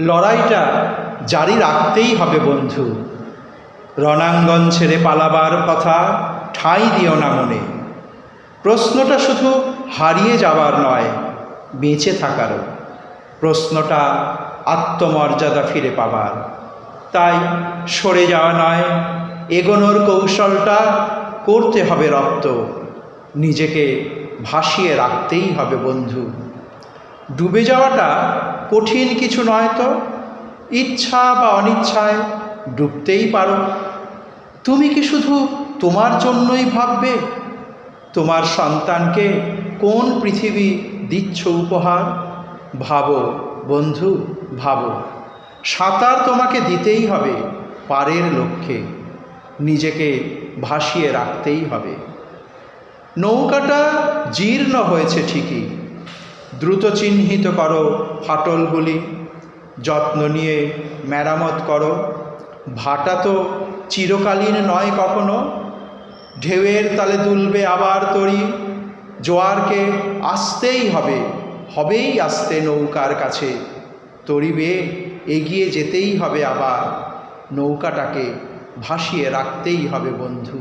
লড়াইটা জারি রাখতেই হবে, বন্ধু। রণাঙ্গন ছেড়ে পালাবার কথা ঠাঁই দিও না মনে। প্রশ্নটা শুধু হারিয়ে যাবার নয়, বেঁচে থাকারও। প্রশ্নটা আত্মমর্যাদা ফিরে পাবার। তাই সরে যাওয়া নয়, এগোনোর কৌশলটা করতে হবে রপ্ত নিজেকে ভাসিয়ে রাখতেই হবে, বন্ধু। ডুবে যাওয়াটা কঠিন কিছু নয় তো? ইচ্ছা বা অনিচ্ছায় ডুবতেই পারো। তুমি কি শুধু তোমার জন্যই ভাববে? তোমার সন্তানকে কোন পৃথিবী দিচ্ছ উপহার? ভাবো বন্ধু, ভাবো। সাঁতার তোমাকে দিতেই হবে, পারের লক্ষ্যে। নিজেকে ভাসিয়ে রাখতেই হবে। নৌকাটা জীর্ণ হয়েছে ঠিকই দ্রুত চিহ্নিত করো ফাটলগুলি, যত্ন নিয়ে মেরামত করো। ভাটা তো চিরকালীন নয় কখনো। ঢেউয়ের তালে দুলবে আবার তরি। জোয়ারকে আসতেই হবে, হবেই আসতে নৌকার কাছে। তরিবে এগিয়ে যেতেই হবে আবার। নৌকাটাকে ভাসিয়ে রাখতেই হবে বন্ধু।